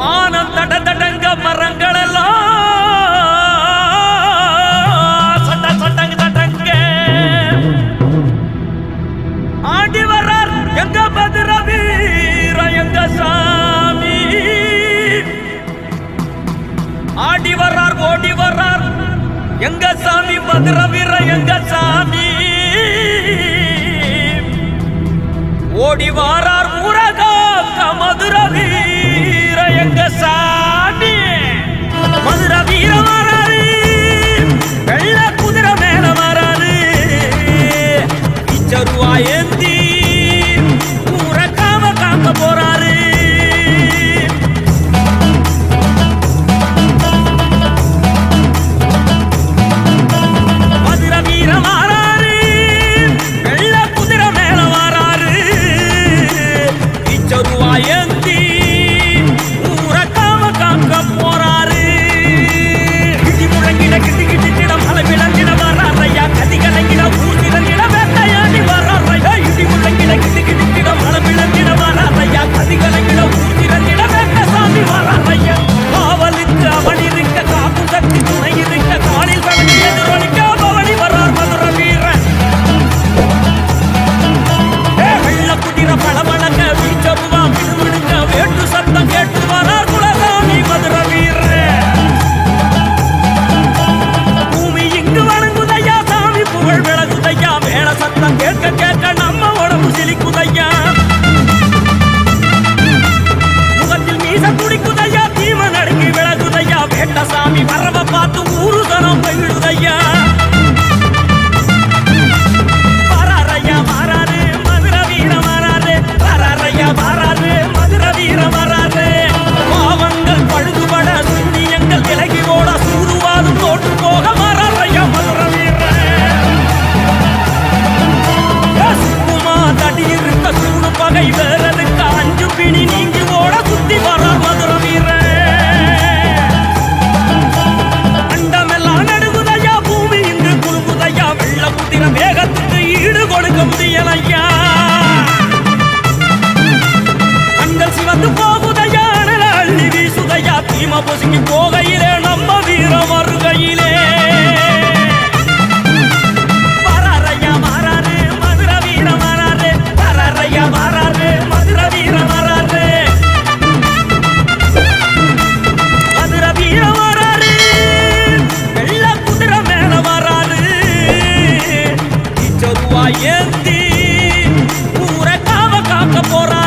மானம் தட தடங்க மரங்கள் எல்லாம் சட்ட சட்டங்க தடங்க. ஆண்டி வர்றார் எங்க பதிர வீர எங்க சாமி? ஆடி வர்றார் ஓடி வர்றார் எங்க சாமி? மதுர எங்க சாமி? ஓடி வாரார் முருகா மதுர எங்க சா ஏந்தி ஊரை காவ காக்க போற.